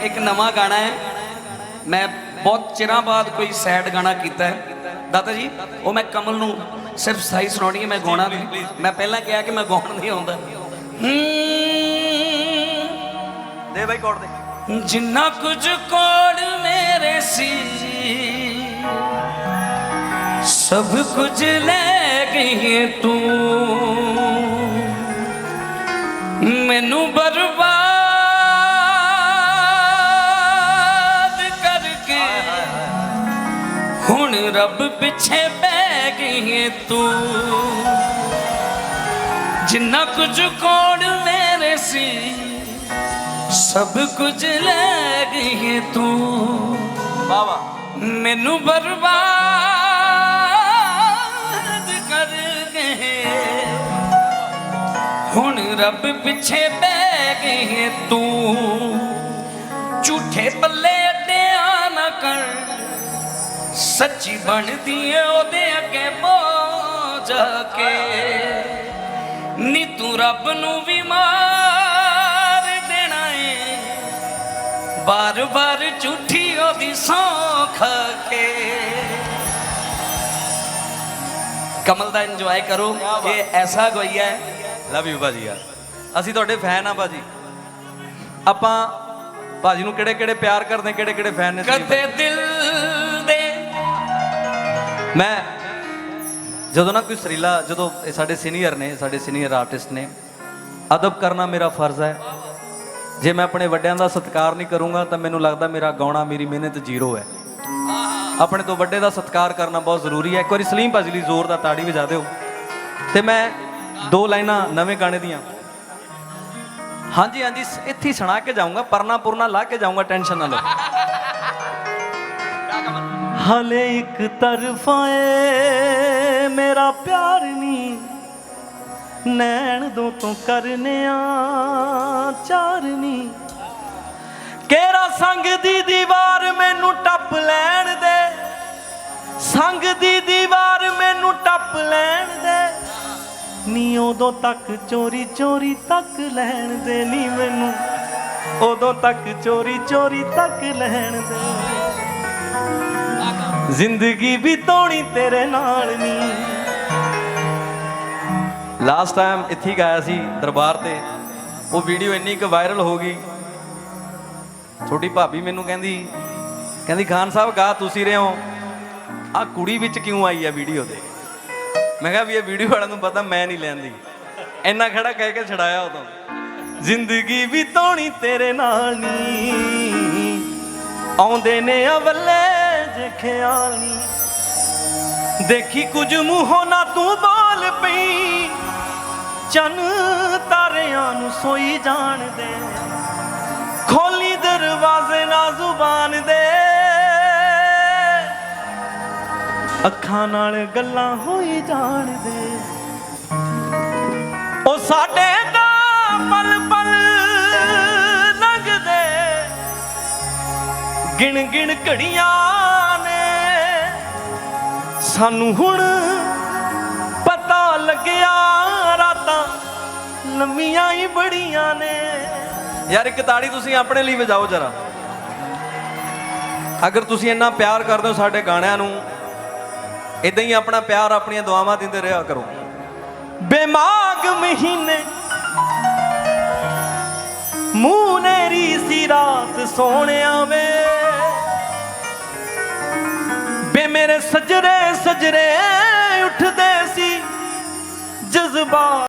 ਇੱਕ ਨਵਾਂ ਗਾਣਾ ਹੈ। ਮੈਂ ਬਹੁਤ ਚਿਰਾਂ ਬਾਅਦ ਕੋਈ ਸੈਡ ਗਾਣਾ ਕੀਤਾ ਹੈ। ਦਾਤਾ ਜੀ ਉਹ ਮੈਂ ਕਮਲ ਨੂੰ ਸਿਰਫ ਸਾਈ ਸੁਣਾਉਣੀ ਹੈ ਮੈਂ ਗਾਉਣਾ ਨਹੀਂ। ਮੈਂ ਪਹਿਲਾਂ ਕਿਹਾ ਕਿ ਮੈਂ ਗਾਉਣ ਨਹੀਂ ਆਉਂਦਾ। ਦੇ ਬਾਈ ਕੋਡ ਦੇ। ਜਿੰਨਾ ਕੁਝ ਕੋੜ ਮੇਰੇ ਸੀ ਸਭ ਕੁਝ ਲੈ ਗਈ ਤੂੰ। ਰੱਬ ਪਿੱਛੇ ਬਹਿ ਗਈ ਤੂੰ। ਜਿੰਨਾ ਕੁਝ ਕੋੜ ਮੇਰੇ ਸੀ ਸਭ ਕੁਝ ਲੈ ਗਈ ਤੂੰ। ਵਾਹ ਮੈਨੂੰ ਬਰਬਾਦ ਕਰ ਗਏ। ਹੁਣ ਰੱਬ ਪਿੱਛੇ ਬਹਿ ਗਈ ਹੈ ਤੂੰ। ਝੂਠੇ ਕਰ ਸੱਚੀ ਬਣਦੀ ਏ ਉਹਦੇ ਅੱਗੇ ਬੋਝ ਕੇ। ਨੀ ਤੂੰ ਰੱਬ ਨੂੰ ਵੀ ਮਾਰ ਦੇਣਾ ਏ। ਬਾਰ ਬਾਰ ਝੂਠੀ ਉਹਦੀ ਸੌਖ ਕੇ। ਕਮਲ ਦਾ ਇੰਜੋਏ ਕਰੋ ਇਹ ਐਸਾ ਗੋਈਆ ਹੈ। ਲਵ ਯੂ ਭਾਜੀ ਯਾਰ। ਅਸੀਂ ਤੁਹਾਡੇ ਫੈਨ ਆ ਭਾਜੀ। ਆਪਾਂ ਭਾਜੀ ਨੂੰ ਕਿਹੜੇ ਕਿਹੜੇ ਪਿਆਰ ਕਰਦੇ ਕਿਹੜੇ ਕਿਹੜੇ ਫੈਨ ਨੇ ਕਦੇ ਦਿਲ ਜਦੋਂ ਨਾ ਕੋਈ ਸਰੀਲਾ, ਜਦੋਂ ਇਹ ਸਾਡੇ ਸੀਨੀਅਰ ਨੇ, ਸਾਡੇ ਸੀਨੀਅਰ ਆਰਟਿਸਟ ਨੇ, ਅਦਬ ਕਰਨਾ ਮੇਰਾ ਫਰਜ਼ ਹੈ। ਜੇ ਮੈਂ ਆਪਣੇ ਵੱਡਿਆਂ ਦਾ ਸਤਿਕਾਰ ਨਹੀਂ ਕਰੂੰਗਾ, ਤਾਂ ਮੈਨੂੰ ਲੱਗਦਾ ਮੇਰਾ ਗਾਉਣਾ ਮੇਰੀ ਮਿਹਨਤ ਜ਼ੀਰੋ ਹੈ। ਆਪਣੇ ਤੋਂ ਵੱਡੇ ਦਾ ਸਤਿਕਾਰ ਕਰਨਾ ਬਹੁਤ ਜ਼ਰੂਰੀ ਹੈ। ਇੱਕ ਵਾਰੀ ਸਲੀਮ ਭਾਜੀ ਲਈ ਜ਼ੋਰ ਦਾ ਤਾੜੀ ਵਜਾ ਦਿਓ। ਤੇ ਮੈਂ ਦੋ ਲਾਈਨਾਂ ਨਵੇਂ ਗਾਣੇ ਦੀਆਂ। ਹਾਂਜੀ ਹਾਂਜੀ ਇੱਥੇ ਸੁਣਾ ਕੇ ਜਾਊਂਗਾ ਪਰਨਾ ਪੁਰਨਾ ਲਾ ਕੇ ਜਾਊਂਗਾ, ਟੈਨਸ਼ਨ ਨਾ ਲਓ। ਹਲੇ ਇੱਕ ਤਰਫਾ ਏ ਮੇਰਾ ਪਿਆਰ ਨਹੀਂ ਨੈਣ ਦੋ ਤੋਂ ਕਰਨਿਆ ਚਾਰ ਨਹੀਂ ਕਿਹੜਾ ਸੰਗ ਦੀ ਦੀਵਾਰ ਮੈਨੂੰ ਟੱਪ ਲੈਣ ਦੇ। ਸੰਗ ਦੀ ਦੀਵਾਰ ਮੈਨੂੰ ਟੱਪ ਲੈਣ ਦੇ। ਨੀ ਉਦੋਂ ਤੱਕ ਚੋਰੀ ਚੋਰੀ ਤੱਕ ਲੈਣ ਦੇ। ਨੀ ਮੈਨੂੰ ਉਦੋਂ ਤੱਕ ਚੋਰੀ ਚੋਰੀ ਤੱਕ ਲੈਣ ਦੇ। ਜ਼ਿੰਦਗੀ ਬਿਤਾਉਣੀ ਤੇਰੇ ਨਾਲ ਨੀ। ਲਾਸਟ ਟਾਈਮ ਇੱਥੇ ਗਾਇਆ ਸੀ ਦਰਬਾਰ ਤੇ। ਉਹ ਵੀਡੀਓ ਇੰਨੀ ਕੁ ਵਾਇਰਲ ਹੋ ਗਈ। ਛੋਟੀ ਭਾਬੀ ਮੈਨੂੰ ਕਹਿੰਦੀ ਕਹਿੰਦੀ, ਖਾਨ ਸਾਹਿਬ, ਗਾ ਤੁਸੀਂ ਰਹੇ ਹੋ। ਆ ਕੁੜੀ ਵਿੱਚ ਕਿਉਂ ਆਈ ਆ ਵੀਡੀਓ ਤੇ ਮੈਂ ਕਿਹਾ ਵੀ ਇਹ ਵੀਡੀਓ ਵਾਲਿਆਂ ਨੂੰ ਪਤਾ, ਮੈਂ ਨਹੀਂ ਲੈਂਦੀ। ਇੰਨਾ ਖੜਾ ਕਹਿ ਕੇ ਛਡਾਇਆ ਉਦੋਂ। ਜ਼ਿੰਦਗੀ ਬਿਤਾਉਣੀ ਤੇਰੇ ਨਾਲ ਨੀ। ਆਉਂਦੇ ਨੇ ਅਵਲੇ ਜੇ ਖਿਆਲ ਦੇਖੀ ਕੁਝ ਮੂੰਹੋਂ ਨਾ ਤੂੰ ਬੋਲ ਪਈ। ਚੰਨ ਤਾਰਿਆਂ ਨੂੰ ਸੋਈ ਜਾਣਦੇ ਖੋਲੀ ਦਰਵਾਜ਼ੇ ਨਾ ਜ਼ੁਬਾਨ ਦੇ। ਅੱਖਾਂ ਨਾਲ ਗੱਲਾਂ ਹੋਈ ਜਾਣਦੇ ਉਹ ਸਾਡੇ ਦਾ ਪਲ ਪਲ ਲੰਘਦੇ। ਗਿਣ ਗਿਣ ਘੜੀਆਂ ਸਾਨੂੰ ਹੁਣ ਪਤਾ ਲੱਗਿਆ ਰਾਤਾਂ ਲੰਮੀਆਂ ਹੀ ਬੜੀਆਂ ਨੇ। ਯਾਰ, ਇੱਕ ਤਾੜੀ ਤੁਸੀਂ ਆਪਣੇ ਲਈ ਵਜਾਓ ਜਰਾ। ਅਗਰ ਤੁਸੀਂ ਇੰਨਾ ਪਿਆਰ ਕਰਦੇ ਹੋ ਸਾਡੇ ਗਾਣਿਆਂ ਨੂੰ ਇਦਾਂ ਹੀ ਆਪਣਾ ਪਿਆਰ ਆਪਣੀਆਂ ਦੁਆਵਾਂ ਦਿੰਦੇ ਰਿਹਾ ਕਰੋ। ਬੇਮਾਗ ਮਹੀਨੇ, ਮੂੰਹ ਸੀ ਰਾਤ ਸੋਹਣਿਆ ਮੇਰੇ ਸਜਰੇ ਸਜਰੇ ਉੱਠਦੇ ਸੀ। ਜਜ਼ਬਾ